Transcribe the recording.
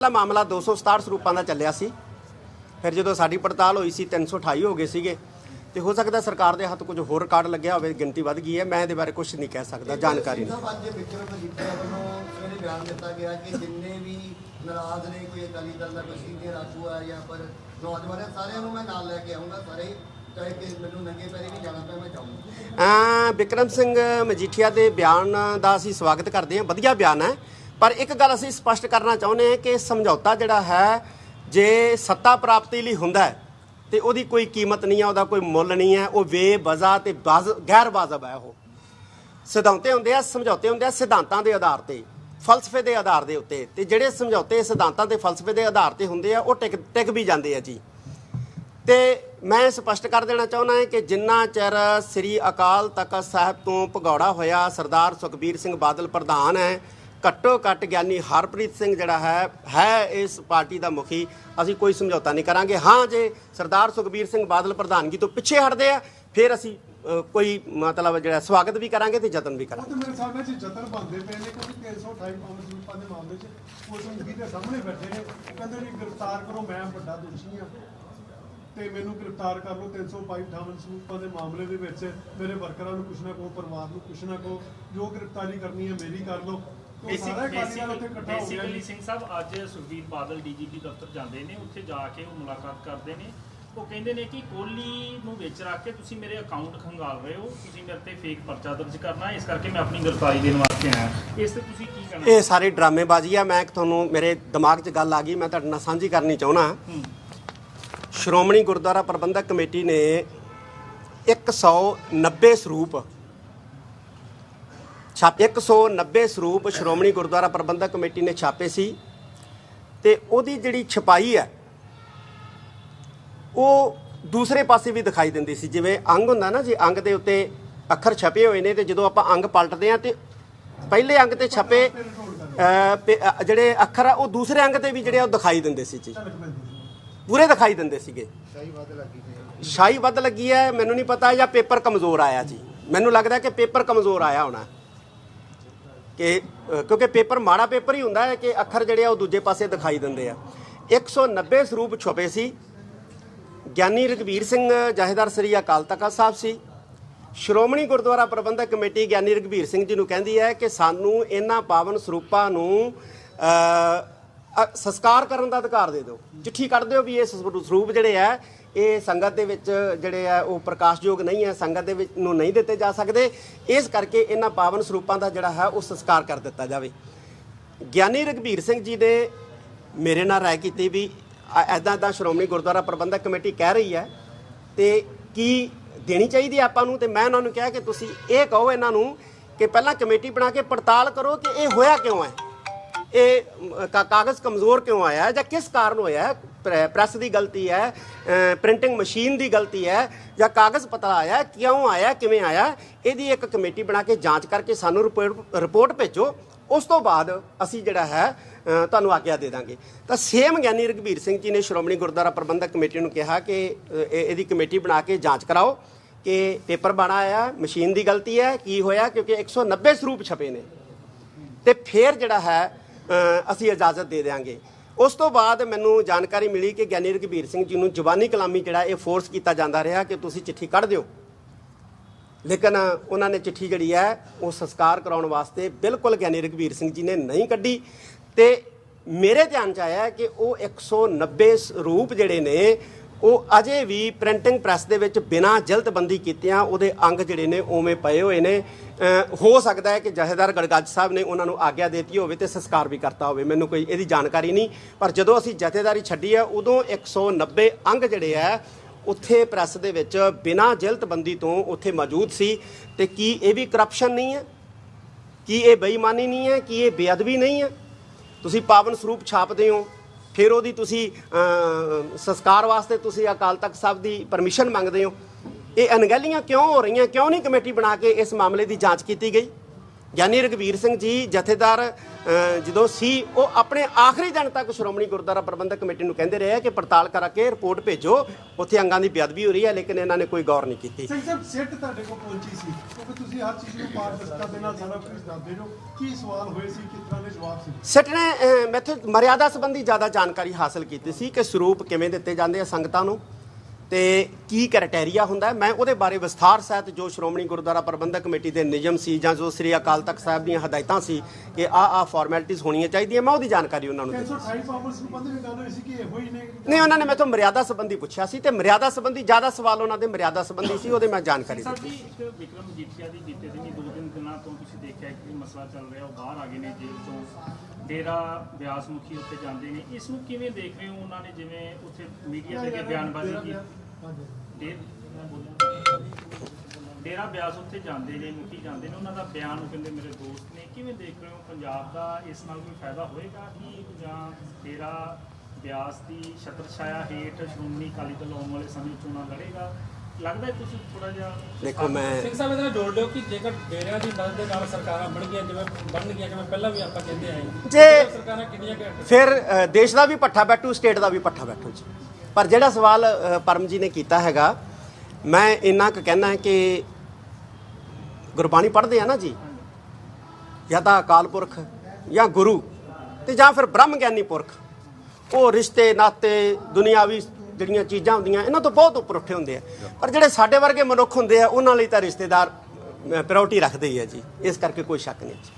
ਪਹਿਲਾ ਮਾਮਲਾ 267 ਸਰੂਪਾਂ ਦਾ ਚੱਲਿਆ ਸੀ। ਫਿਰ ਜਦੋਂ ਸਾਡੀ ਪੜਤਾਲ ਹੋਈ ਸੀ 328 ਹੋ ਗਏ ਸੀਗੇ। ਤੇ ਹੋ ਸਕਦਾ ਸਰਕਾਰ ਦੇ ਹੱਥ ਕੁਝ ਹੋਰ ਰਿਕਾਰਡ ਲੱਗਿਆ ਹੋਵੇ ਗਿਣਤੀ ਵੱਧ ਗਈ ਹੈ। ਮੈਂ ਇਹਦੇ ਬਾਰੇ ਕੁਝ ਨਹੀਂ ਕਹਿ ਸਕਦਾ ਜਾਣਕਾਰੀ ਨਹੀਂ। ਸਾਹਿਬ ਅੱਜ ਵਿਕਰਮ ਮਜੀਠੀਆ ਵੱਲੋਂ ਸਵੇਰੇ ਬਿਆਨ ਦਿੱਤਾ ਗਿਆ ਕਿ ਜਿੰਨੇ ਵੀ ਨਾਰਾਜ਼ ਨੇ ਕੋਈ ਅਕਾਲੀ ਦਲ ਦਾ ਕੋਈ ਸੀਨੀਅਰ ਆਗੂ ਆ ਜਾਂ ਪਰ ਨੌਜਵਾਨ ਹੈ ਸਾਰਿਆਂ ਨੂੰ ਮੈਂ ਨਾਲ ਲੈ ਕੇ ਆਉਂਗਾ ਸਾਰੇ ਚਾਹੇ ਕਿ ਮੈਨੂੰ ਨੰਗੇ ਪੈਰੀ ਵੀ ਜਾਣਾ ਪਏ ਮੈਂ ਜਾਊਂਗਾ। ਅਮ ਵਿਕਰਮ ਸਿੰਘ ਮਜੀਠੀਆ ਦੇ ਬਿਆਨ ਦਾ ਅਸੀਂ ਸਵਾਗਤ ਕਰਦੇ ਹਾਂ। ਵਧੀਆ ਬਿਆਨ ਹੈ। ਪਰ ਇੱਕ ਗੱਲ ਅਸੀਂ ਸਪਸ਼ਟ ਕਰਨਾ ਚਾਹੁੰਦੇ ਹਾਂ ਕਿ ਸਮਝੌਤਾ ਜਿਹੜਾ ਹੈ, ਜੇ ਸੱਤਾ ਪ੍ਰਾਪਤੀ ਲਈ ਹੁੰਦਾ ਹੈ, ਤੇ ਉਹਦੀ ਕੋਈ ਕੀਮਤ ਨਹੀਂ ਹੈ, ਉਹਦਾ ਕੋਈ ਮੁੱਲ ਨਹੀਂ ਹੈ, ਉਹ ਬੇਵਜ਼ਾ ਤੇ ਬਾਜ਼- ਗੈਰ ਵਾਜਬ ਹੈ ਉਹ। ਸਿਧਾਂਤੇ ਹੁੰਦੇ ਆ, ਸਮਝੌਤੇ ਹੁੰਦੇ ਆ ਸਿਧਾਂਤਾਂ ਦੇ ਆਧਾਰ ਤੇ, ਫਲਸਫੇ ਦੇ ਆਧਾਰ ਦੇ ਉੱਤੇ, ਤੇ ਜਿਹੜੇ ਸਮਝੌਤੇ ਸਿਧਾਂਤਾਂ ਤੇ ਫਲਸਫੇ ਦੇ ਆਧਾਰ ਤੇ ਹੁੰਦੇ ਆ, ਉਹ ਟਿਕ ਟਿਕ ਵੀ ਜਾਂਦੇ ਆ ਜੀ। ਤੇ ਮੈਂ ਸਪਸ਼ਟ ਕਰ ਦੇਣਾ ਚਾਹੁੰਦਾ ਹਾਂ ਕਿ ਜਿੰਨਾ ਚਿਰ ਸ੍ਰੀ ਅਕਾਲ ਤਖਤ ਸਾਹਿਬ ਤੋਂ ਭਗੌੜਾ ਹੋਇਆ ਸਰਦਾਰ ਸੁਖਬੀਰ ਸਿੰਘ ਬਾਦਲ ਪ੍ਰਧਾਨ ਹੈ ਘੱਟੋ ਘੱਟ ਗਿਆਨੀ ਹਰਪ੍ਰੀਤ ਸਿੰਘ ਜਿਹੜਾ ਹੈ ਹੈ ਇਸ ਪਾਰਟੀ ਦਾ ਮੁਖੀ। ਅਸੀਂ ਕੋਈ ਸਮਝੌਤਾ ਨਹੀਂ ਕਰਾਂਗੇ। ਹਾਂ ਜੇ ਸਰਦਾਰ ਸੁਖਬੀਰ ਸਿੰਘ ਬਾਦਲ ਪ੍ਰਧਾਨਗੀ ਤੋਂ ਪਿੱਛੇ ਹਟਦੇ ਆ, ਫਿਰ ਅਸੀਂ ਕੋਈ ਮਤਲਬ ਜਿਹੜਾ ਸਵਾਗਤ ਵੀ ਕਰਾਂਗੇ ਤੇ ਯਤਨ ਵੀ ਕਰਾਂਗੇ। ਮੇਰੇ ਸਾਹਮਣੇ ਚ ਜਤਨ ਬੰਦੇ ਪਏ ਨੇ, ਕਿਉਂਕਿ 328 ਮਾਮਲੇ ਰੂਪਾਂ ਦੇ ਮਾਮਲੇ ਚ ਪੁਲਿਸ ਮੁਖੀ ਦੇ ਸਾਹਮਣੇ ਬੈਠੇ ਨੇ। ਕਹਿੰਦੇ ਨੇ ਗ੍ਰਿਫਤਾਰ ਕਰੋ, ਮੈਂ ਵੱਡਾ ਦੋਸ਼ੀ ਹਾਂ। ਤੇ ਮੈਨੂੰ ਗ੍ਰਿਫਤਾਰ ਕਰ ਲਓ 322 ਅਠਾਵਨ ਦੇ ਮਾਮਲੇ ਦੇ ਵਿੱਚ। ਮੇਰੇ ਵਰਕਰਾਂ ਨੂੰ ਕੁਛ ਨਾ ਕਹੋ, ਪਰਿਵਾਰ ਨੂੰ ਕੁਛ ਨਾ ਕਹੋ। ਜੋ ਗ੍ਰਿਫਤਾਰੀ ਕਰਨੀ ਹੈ, ਮੇਰੀ ਕਰ ਲਓ। ਬੇਸਿਕਲੀ ਜੀ। ਸਿੰਘ ਸਾਹਿਬ ਅੱਜ ਸੁਖਬੀਰ ਬਾਦਲ ਡੀਜੀਪੀ ਦਫ਼ਤਰ ਜਾਂਦੇ ਨੇ ਉੱਥੇ ਜਾ ਕੇ ਉਹ ਮੁਲਾਕਾਤ ਕਰਦੇ ਨੇ ਉਹ ਕਹਿੰਦੇ ਨੇ ਕਿ ਕੋਹਲੀ ਨੂੰ ਵਿੱਚ ਰੱਖ ਕੇ ਤੁਸੀਂ ਮੇਰੇ ਅਕਾਊਂਟ ਖੰਗਾਲ ਰਹੇ ਹੋ ਤੁਸੀਂ ਮੇਰੇ ਤੇ ਫੇਕ ਪਰਚਾ ਦਰਜ ਕਰਨਾ ਇਸ ਕਰਕੇ ਮੈਂ ਆਪਣੀ ਗ੍ਰਿਫਤਾਰੀ ਦੇਣ ਵਾਸਤੇ ਆਇਆ ਇਸ ਤੇ ਤੁਸੀਂ ਕੀ ਕਹਿਣਾ ਇਹ ਸਾਰੇ ਡਰਾਮੇਬਾਜ਼ੀ ਆ ਮੈਂ ਤੁਹਾਨੂੰ ਮੇਰੇ ਦਿਮਾਗ 'ਚ ਗੱਲ ਆ ਗਈ ਮੈਂ ਤੁਹਾਡੇ ਨਾਲ ਸਾਂਝੀ ਕਰਨੀ ਚਾਹੁੰਦਾ। ਸ਼੍ਰੋਮਣੀ ਗੁਰਦੁਆਰਾ ਪ੍ਰਬੰਧਕ ਕਮੇਟੀ ਨੇ 190 ਸਰੂਪ ਛਾਪ 190 ਸਰੂਪ ਸ਼੍ਰੋਮਣੀ ਗੁਰਦੁਆਰਾ ਪ੍ਰਬੰਧਕ ਕਮੇਟੀ ਨੇ ਛਾਪੇ ਸੀ ਤੇ ਉਹਦੀ ਜਿਹੜੀ ਛਪਾਈ ਹੈ, ਉਹ ਦੂਸਰੇ ਪਾਸੇ ਵੀ ਦਿਖਾਈ ਦਿੰਦੀ ਸੀ। ਜਿਵੇਂ ਅੰਗ ਹੁੰਦਾ ਨਾ ਜੀ, ਅੰਗ ਦੇ ਉੱਤੇ ਅੱਖਰ ਛਪੇ ਹੋਏ ਨੇ ਤੇ ਜਦੋਂ ਆਪਾਂ ਅੰਗ ਪਲਟਦੇ ਆ ਤੇ ਪਹਿਲੇ ਅੰਗ ਤੇ ਛਪੇ ਪੇ- ਜਿਹੜੇ ਅੱਖਰ ਆ, ਉਹ ਦੂਸਰੇ ਅੰਗ ਤੇ ਵੀ ਜਿਹੜੇ ਆ, ਉਹ ਦਿਖਾਈ ਦਿੰਦੇ ਸੀ ਜੀ। ਪੂਰੇ ਦਿਖਾਈ ਦਿੰਦੇ ਸੀਗੇ। ਸ਼ਾਹੀ ਵੱਧ ਲੱਗੀ ਹੈ, ਮੈਨੂੰ ਨਹੀਂ ਪਤਾ, ਜਾਂ ਪੇਪਰ ਕਮਜ਼ੋਰ ਆਇਆ ਜੀ। ਮੈਨੂੰ ਲੱਗਦਾ ਕਿ ਪੇਪਰ ਕਮਜ਼ੋਰ ਆਇਆ ਹੋਣਾ। ਕਿ ਕਿਉਂਕਿ ਪੇਪਰ ਮਾੜਾ ਪੇਪਰ ਹੀ ਹੁੰਦਾ ਹੈ ਕਿ ਅੱਖਰ ਜਿਹੜੇ ਆ ਉਹ ਦੂਜੇ ਪਾਸੇ ਦਿਖਾਈ ਦਿੰਦੇ ਆ। 190 ਸਰੂਪ ਛੁਪੇ ਸੀ। ਗਿਆਨੀ ਰਘਬੀਰ ਸਿੰਘ, ਜਹੇਦਾਰ ਸ੍ਰੀ ਅਕਾਲ ਤਖਤ ਸਾਹਿਬ ਸੀ। ਸ਼੍ਰੋਮਣੀ ਗੁਰਦੁਆਰਾ ਪ੍ਰਬੰਧਕ ਕਮੇਟੀ ਗਿਆਨੀ ਰਘਬੀਰ ਸਿੰਘ ਜੀ ਨੂੰ ਕਹਿੰਦੀ ਹੈ ਕਿ ਸਾਨੂੰ ਇਹਨਾਂ ਪਾਵਨ ਸਰੂਪਾਂ ਨੂੰ ਸੰਸਕਾਰ ਕਰਨ ਦਾ ਅਧਿਕਾਰ ਦੇ ਦਿਓ। ਚਿੱਠੀ ਕੱਢ ਦਿਓ ਵੀ ਇਹ ਸਰੂ- ਸਰੂਪ ਜਿਹੜੇ ਆ, ਇਹ ਸੰਗਤ ਦੇ ਵਿੱਚ ਜਿਹੜੇ ਆ, ਉਹ ਪ੍ਰਕਾਸ਼ਯੋਗ ਨਹੀਂ ਹੈ ਸੰਗਤ ਦੇ ਵਿੱਚ ਨੂੰ ਨਹੀਂ ਦਿੱਤੇ ਜਾ ਸਕਦੇ। ਇਸ ਕਰਕੇ ਇਹਨਾਂ ਪਾਵਨ ਸਰੂਪਾਂ ਦਾ ਜਿਹੜਾ ਹੈ, ਉਹ ਸੰਸਕਾਰ ਕਰ ਦਿੱਤਾ ਜਾਵੇ। ਗਿਆਨੀ ਰਘਬੀਰ ਸਿੰਘ ਜੀ ਨੇ ਮੇਰੇ ਨਾਲ ਰਾਏ ਕੀਤੀ ਵੀ ਐਦਾਂ ਐਦਾਂ ਸ਼੍ਰੋਮਣੀ ਗੁਰਦੁਆਰਾ ਪ੍ਰਬੰਧਕ ਕਮੇਟੀ ਕਹਿ ਰਹੀ ਹੈ, ਤੇ ਕੀ ਦੇਣੀ ਚਾਹੀਦੀ ਹੈ ਆਪਾਂ ਨੂੰ? ਤੇ ਮੈਂ ਉਹਨਾਂ ਨੂੰ ਕਿਹਾ ਕਿ ਤੁਸੀਂ ਇਹ ਕਹੋ ਇਹਨਾਂ ਨੂੰ ਕਿ ਪਹਿਲਾਂ ਕਮੇਟੀ ਬਣਾ ਕੇ ਪੜਤਾਲ ਕਰੋ ਕਿ ਇਹ ਹੋਇਆ ਕਿਉਂ ਹੈ? ਇਹ ਕਾ- ਕਾਗਜ਼ ਕਮਜ਼ੋਰ ਕਿਉਂ ਆਇਆ ਹੈ ਜਾਂ ਕਿਸ ਕਾਰਨ ਹੋਇਆ ਹੈ? ਪ੍ਰੈ- ਪ੍ਰੈਸ ਦੀ ਗਲਤੀ ਹੈ ਪ੍ਰਿੰਟਿੰਗ ਮਸ਼ੀਨ ਦੀ ਗਲਤੀ ਹੈ ਜਾਂ ਕਾਗਜ਼ ਪਤਲਾ ਆਇਆ ਕਿਉਂ ਆਇਆ ਕਿਵੇਂ ਆਇਆ ਇਹਦੀ ਇੱਕ ਕਮੇਟੀ ਬਣਾ ਕੇ ਜਾਂਚ ਕਰਕੇ ਸਾਨੂੰ ਰਿਪੋਰਟ ਰਿਪੋਰਟ ਭੇਜੋ। ਉਸ ਤੋਂ ਬਾਅਦ ਅਸੀਂ ਜਿਹੜਾ ਹੈ ਤੁਹਾਨੂੰ ਆਗਿਆ ਦੇ ਦਾਂਗੇ। ਤਾਂ ਸੇਮ ਗਿਆਨੀ ਰਘਬੀਰ ਸਿੰਘ ਜੀ ਨੇ ਸ਼੍ਰੋਮਣੀ ਗੁਰਦੁਆਰਾ ਪ੍ਰਬੰਧਕ ਕਮੇਟੀ ਨੂੰ ਕਿਹਾ ਕਿ ਇਹ- ਇਹਦੀ ਕਮੇਟੀ ਬਣਾ ਕੇ ਜਾਂਚ ਕਰਾਓ ਕਿ ਪੇਪਰ ਬਣਾ ਆਇਆ, ਮਸ਼ੀਨ ਦੀ ਗਲਤੀ ਹੈ, ਕੀ ਹੋਇਆ, ਕਿਉਂਕਿ 190 ਸਰੂਪ ਛਪੇ ਨੇ। ਤੇ ਫਿਰ ਜਿਹੜਾ ਹੈ ਅਸੀਂ ਇਜਾਜ਼ਤ ਦੇ ਦੇਵਾਂਗੇ ਉਸ ਤੋਂ ਬਾਅਦ ਮੈਨੂੰ ਜਾਣਕਾਰੀ ਮਿਲੀ ਕਿ ਗਿਆਨੀ ਰਘਬੀਰ ਸਿੰਘ ਜੀ ਨੂੰ ਜ਼ੁਬਾਨੀ ਕਲਾਮੀ ਜਿਹੜਾ ਇਹ ਫੋਰਸ ਕੀਤਾ ਜਾਂਦਾ ਰਿਹਾ ਕਿ ਤੁਸੀਂ ਚਿੱਠੀ ਕੱਢ ਦਿਓ। ਲੇਕਿਨ ਉਹਨਾਂ ਨੇ ਚਿੱਠੀ ਜਿਹੜੀ ਹੈ, ਉਹ ਸੰਸਕਾਰ ਕਰਾਉਣ ਵਾਸਤੇ ਬਿਲਕੁਲ ਗਿਆਨੀ ਰਘਬੀਰ ਸਿੰਘ ਜੀ ਨੇ ਨਹੀਂ ਕੱਢੀ। ਤੇ ਮੇਰੇ ਧਿਆਨ ਚ ਆਇਆ ਕਿ ਉਹ 190 ਰੂਪ ਜਿਹੜੇ ਨੇ ਉਹ ਅਜੇ ਵੀ ਪ੍ਰਿੰਟਿੰਗ ਪ੍ਰੈਸ ਦੇ ਵਿੱਚ ਬਿਨਾਂ ਜਲਦਬੰਦੀ ਕੀਤਿਆਂ ਉਹਦੇ ਅੰਗ ਜਿਹੜੇ ਨੇ ਉਵੇਂ ਪਏ ਹੋਏ ਨੇ। ਹੋ ਸਕਦਾ ਹੈ ਕਿ ਜਹੇਦਾਰ ਗੜਗੱਜ ਸਾਹਿਬ ਨੇ ਉਹਨਾਂ ਨੂੰ ਆਗਿਆ ਦਿੱਤੀ ਹੋਵੇ ਤੇ ਸੰਸਕਾਰ ਵੀ ਕਰਤਾ ਹੋਵੇ। ਮੈਨੂੰ ਕੋਈ ਇਹਦੀ ਜਾਣਕਾਰੀ ਨਹੀਂ, ਪਰ ਜਦੋਂ ਅਸੀਂ ਜਥੇਦਾਰੀ ਛੱਡੀ ਹੈ, ਉਦੋਂ 190 ਅੰਗ ਜਿਹੜੇ ਆ ਉੱਥੇ ਪ੍ਰੈਸ ਦੇ ਵਿੱਚ ਬਿਨਾਂ ਜਲਦਬੰਦੀ ਤੋਂ ਉੱਥੇ ਮੌਜੂਦ ਸੀ। ਤੇ ਕੀ ਇਹ ਵੀ ਕਰਪਸ਼ਨ ਨਹੀਂ ਹੈ? ਕੀ ਇਹ ਬੇਈਮਾਨੀ ਨਹੀਂ ਹੈ? ਕੀ ਇਹ ਬੇਅਦਬੀ ਨਹੀਂ ਹੈ? ਤੁਸੀਂ ਪਾਵਨ ਸਰੂਪ ਛਾਪਦੇ ਹੋ। ਫਿਰ ਉਹਦੀ ਤੁਸੀਂ ਸੰਸਕਾਰ ਵਾਸਤੇ ਤੁਸੀਂ ਅਕਾਲ ਤਖਤ ਸਾਹਿਬ ਦੀ ਪਰਮਿਸ਼ਨ ਮੰਗਦੇ ਹੋ। ਇਹ ਅਣਗਹਿਲੀਆਂ ਕਿਉਂ ਹੋ ਰਹੀਆਂ? ਕਿਉਂ ਨਹੀਂ ਕਮੇਟੀ ਬਣਾ ਕੇ ਇਸ ਮਾਮਲੇ ਦੀ ਜਾਂਚ ਕੀਤੀ ਗਈ? ਗਿਆਨੀ ਰਗਵੀਰ ਸਿੰਘ ਜੀ ਜਥੇਦਾਰ ਜਦੋਂ ਸੀ ਉਹ ਆਪਣੇ ਆਖਰੀ ਦਿਨ ਤੱਕ ਸ਼੍ਰੋਮਣੀ ਗੁਰਦੁਆਰਾ ਪ੍ਰਬੰਧਕ ਕਮੇਟੀ ਨੂੰ ਕਹਿੰਦੇ ਰਹੇ ਕਿ ਪੜਤਾਲ ਕਰਾ ਕੇ ਰਿਪੋਰਟ ਭੇਜੋ। ਉੱਥੇ ਅੰਗਾਂ ਦੀ ਬੇਅਦਬੀ ਹੋ ਰਹੀ ਹੈ ਲੇਕਿਨ ਇਹਨਾਂ ਨੇ ਕੋਈ ਗੌਰ ਨਹੀਂ ਕੀਤੀ। ਸਿੰਘ ਸਾਹਿਬ ਸਿੱਟ ਤੁਹਾਡੇ ਕੋਲ ਪਹੁੰਚੀ ਸੀ ਕਿਉਂਕਿ ਤੁਸੀਂ ਹਰ ਚੀਜ਼ ਨੂੰ ਪਾਰਦਰਸ਼ਤਾ ਦੇ ਨਾਲ ਸਾਰਾ ਕੁਝ ਦੱਸਦੇ ਹੋ। ਕੀ ਸਵਾਲ ਹੋਏ ਸੀ ਕਿਸ ਤਰ੍ਹਾਂ ਦੇ ਜਵਾਬ ਸੀ? ਸਿੱਟ ਨੇ ਮੈਥੋਂ ਮਰਿਆਦਾ ਸੰਬੰਧੀ ਜ਼ਿਆਦਾ ਜਾਣਕਾਰੀ ਹਾਸਲ ਕੀਤੀ ਸੀ ਕਿ ਸਰੂਪ ਕਿਵੇਂ ਦਿੱਤੇ ਜਾਂਦੇ ਆ ਸੰਗਤਾਂ ਨੂੰ। ਤੇ ਕੀ ਕ੍ਰਾਈਟੇਰੀਆ ਹੁੰਦਾ। ਮੈਂ ਉਹਦੇ ਬਾਰੇ ਵਿਸਥਾਰ ਸਹਿਤ ਜੋ ਸ਼੍ਰੋਮਣੀ ਗੁਰਦੁਆਰਾ ਪ੍ਰਬੰਧਕ ਕਮੇਟੀ ਦੇ ਨਿਯਮ ਸੀ ਜਾਂ ਜੋ ਸ੍ਰੀ ਅਕਾਲ ਤਖਤ ਸਾਹਿਬ ਦੀਆਂ ਹਦਾਇਤਾਂ ਸੀ ਕਿ ਆ ਆ ਫਾਰਮੈਲਿਟੀਆਂ ਹੋਣੀਆਂ ਚਾਹੀਦੀਆਂ ਮੈਂ ਉਹਦੀ ਜਾਣਕਾਰੀ ਉਹਨਾਂ ਨੂੰ ਦਿੱਤੀ 328 ਪਾਵਰ ਸੰਬੰਧੀ ਵੀ ਗੱਲ ਹੋਈ ਸੀ ਕਿ ਇਹੋ ਹੀ ਨੇ? ਨਹੀਂ ਉਹਨਾਂ ਨੇ ਮੈਥੋਂ ਮਰਿਆਦਾ ਸੰਬੰਧੀ ਪੁੱਛਿਆ ਸੀ ਤੇ ਮਰਿਆਦਾ ਸੰਬੰਧੀ ਜ਼ਿਆਦਾ ਸਵਾਲ ਉਹਨਾਂ ਦੇ ਮਰਿਆਦਾ ਸੰਬੰਧੀ ਸੀ ਉਹਦੇ ਮੈਂ ਜਾਣਕਾਰੀ ਸਰ ਦਿੱਤੀ ਜੀ ਇੱਕ ਵਿਕਰਮ ਜੀਠੀਆ ਦੀ ਬੀਤੇ ਦਿਨੀ ਦੋ ਦਿਨ ਦਿਨਾਂ ਤੋਂ ਤੁਸੀਂ ਦੇਖਿਆ ਕਿ ਮਸਲਾ ਚੱਲ ਰਿਹਾ ਉਹ ਬਾਹਰ ਆ ਗਏ ਨੇ ਜੇਲ੍ਹ ਤੋਂ ਡੇਰਾ ਬਿਆਸ ਮੁਖੀ ਉੱਤੇ ਜਾਂਦੇ ਨੇ। ਇਸ ਨੂੰ ਕਿਵੇਂ ਦੇਖ ਰਹੇ ਹੋ ਉਹਨਾਂ ਨੇ? ਜਿਵੇਂ ਉੱਥੇ ਮੀਡੀਆ ਦੇ ਅੱਗੇ ਬਿਆਨਬਾਜ਼ੀ ਕੀਤੀ। ਡੇਰਾ ਬਿਆਸ ਉੱਥੇ ਜਾਂਦੇ ਨੇ, ਮੁਖੀ ਜਾਂਦੇ ਨੇ। ਉਹਨਾਂ ਦਾ ਬਿਆਨ ਉਹ ਕਹਿੰਦੇ ਮੇਰੇ ਦੋਸਤ ਨੇ। ਕਿਵੇਂ ਦੇਖ ਰਹੇ ਹੋ? ਪੰਜਾਬ ਦਾ ਇਸ ਨਾਲ ਕੋਈ ਫਾਇਦਾ ਹੋਏਗਾ ਕਿ ਜਾਂ ਡੇਰਾ ਬਿਆਸ ਦੀ ਛਤਰ ਛਾਇਆ ਹੇਠ ਸ਼੍ਰੋਮਣੀ ਅਕਾਲੀ ਦਲ ਆਉਣ ਵਾਲੇ ਸਮੇਂ ਚੋਣਾਂ ਲੜੇਗਾ? ਲੱਗਦਾ ਹੈ ਤੁਸੀਂ ਥੋੜਾ ਜਿਹਾ ਦੇਖੋ ਮੈਂ ਸਿੰਘ ਸਾਹਿਬ ਇਹਦੇ ਜੋੜ ਲਿਓ ਕਿ ਜੇਕਰ ਡੇਰਿਆਂ ਦੀ ਮਦਦ ਦੇ ਨਾਲ ਸਰਕਾਰਾਂ ਬਣ ਗਈਆਂ ਜਿਵੇਂ ਬਣ ਗਈਆਂ ਜਿਵੇਂ ਪਹਿਲਾਂ ਵੀ ਆਪਾਂ ਕਹਿੰਦੇ ਆਏ ਜੇ- ਸਰਕਾਰਾਂ ਕਿੰਨੀਆਂ ਘੱਟ ਫਿਰ ਅ, ਦੇਸ਼ ਦਾ ਵੀ ਪੱਠਾ ਬੈਠੂ ਸਟੇਟ ਦਾ ਵੀ ਪੱਠਾ ਬੈਠੂ ਜੀ। ਪਰ ਜਿਹੜਾ ਸਵਾਲ ਅ, ਪਰਮ ਜੀ ਨੇ ਕੀਤਾ ਹੈਗਾ ਮੈਂ ਇੰਨਾ ਕੁ ਕਹਿਣਾ ਕਿ ਗੁਰਬਾਣੀ ਪੜ੍ਹਦੇ ਆ ਨਾ ਜੀ। ਜਾਂ ਤਾਂ ਅਕਾਲ ਪੁਰਖ ਜਾਂ ਗੁਰੂ ਤੇ ਜਾਂ ਫਿਰ ਬ੍ਰਹਮ ਗਿਆਨੀ ਪੁਰਖ। ਉਹ ਰਿਸ਼ਤੇ ਨਾਤੇ ਦੁਨਿਆਵੀ ਜਿਹੜੀਆਂ ਚੀਜ਼ਾਂ ਹੁੰਦੀਆਂ, ਇਹਨਾਂ ਤੋਂ ਬਹੁਤ ਉੱਪਰ ਉੱਠੇ ਹੁੰਦੇ ਆ। ਪਰ ਜਿਹੜੇ ਸਾਡੇ ਵਰਗੇ ਮਨੁੱਖ ਹੁੰਦੇ ਆ, ਉਹਨਾਂ ਲਈ ਤਾਂ ਰਿਸ਼ਤੇਦਾਰ ਪ੍ਰਾਇੋਰਟੀ ਰੱਖਦੇ ਹੀ ਆ ਜੀ। ਇਸ ਕਰਕੇ ਕੋਈ ਸ਼ੱਕ ਨਹੀਂ ਜੀ।